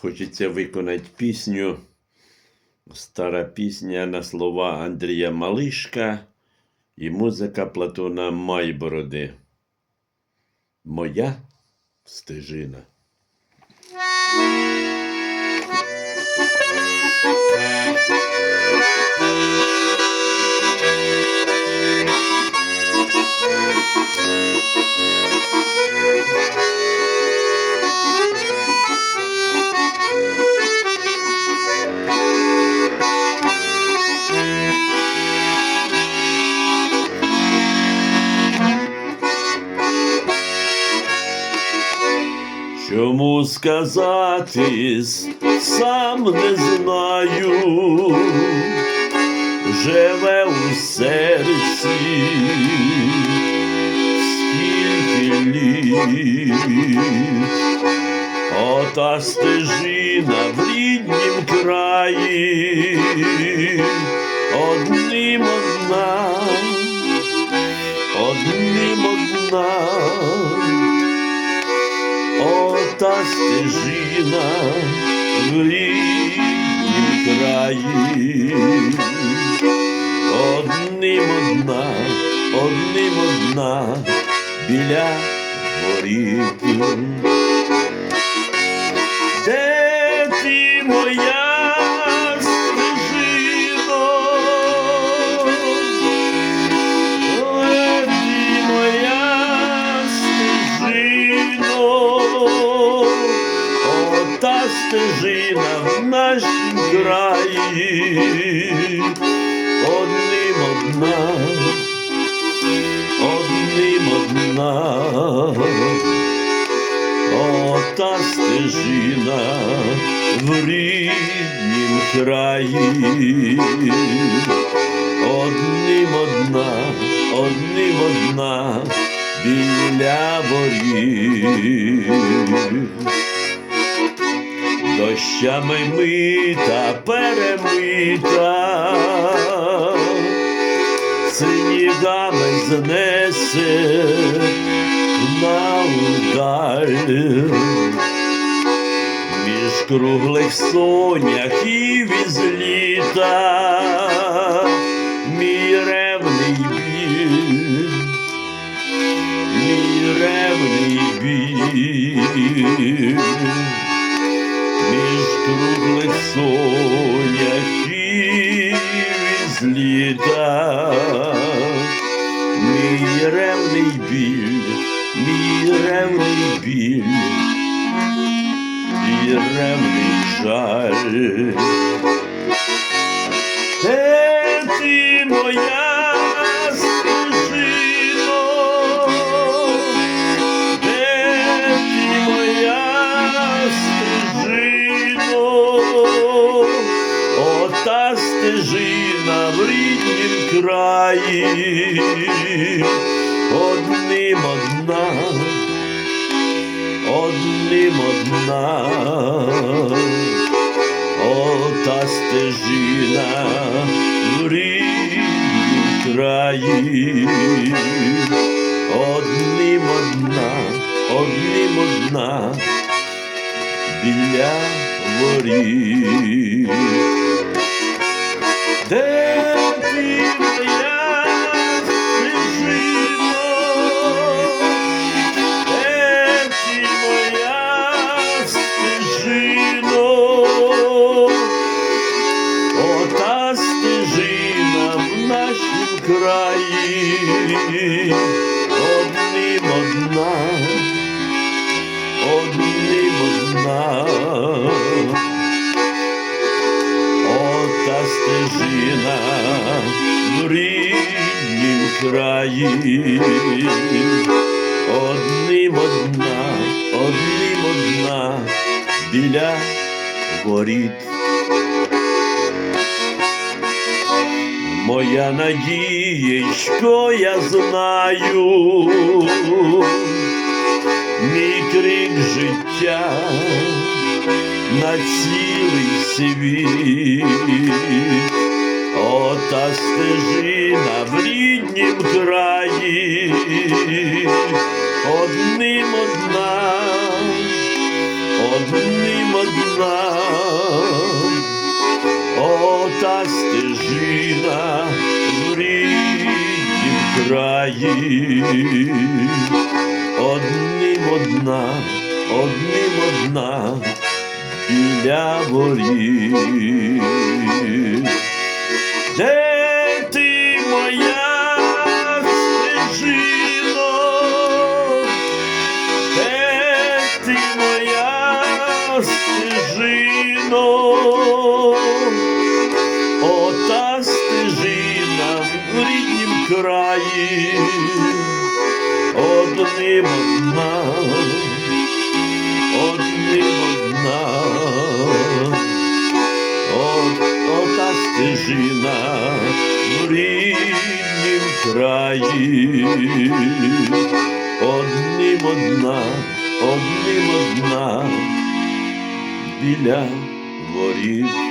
Хочеться виконати пісню. Стара пісня на слова Андрія Малишка і музика Платона Майбороди. Моя стежина. Сказати сам не знаю, живе у серці скільки літ, ота стежина в ріднім краї, одним одна, одним одна. Ота стежина в ріднім краї, одним одна, одним одна біля воріт. Стежина в нашім краї, одним одна, одним одна, ота стежина в ріднім краї, одним одна, одним одна біля воріт дощами мита, перемита, снігами знесе на удаль. Між круглих соняхів із літа, мій ревний біль, мій ревний біль між круглих соняхів із літа. Мій ремний біль, мій ремний біль, і ремний жаль. Краї, одним одна, одним одна. Ота стежина в ріднім краї, одним одна, одним одна біля воріт. Краї, одним одна, одним одна. Стежина в ріднім краї, одним одна, одним одна біля воріт. Моя надієчко, я знаю, мій крик життя на цілий світ та стежина в ріднім краї, одним одна, одним одна, О, та стежина в ріднім краї, одним одна, одним одна біля воріт. Де ти моя стежино? Де ти моя стежино? Ота стежина в ріднім краї, одним одна, одним одна, краї, одним одна, одним одна біля воріт.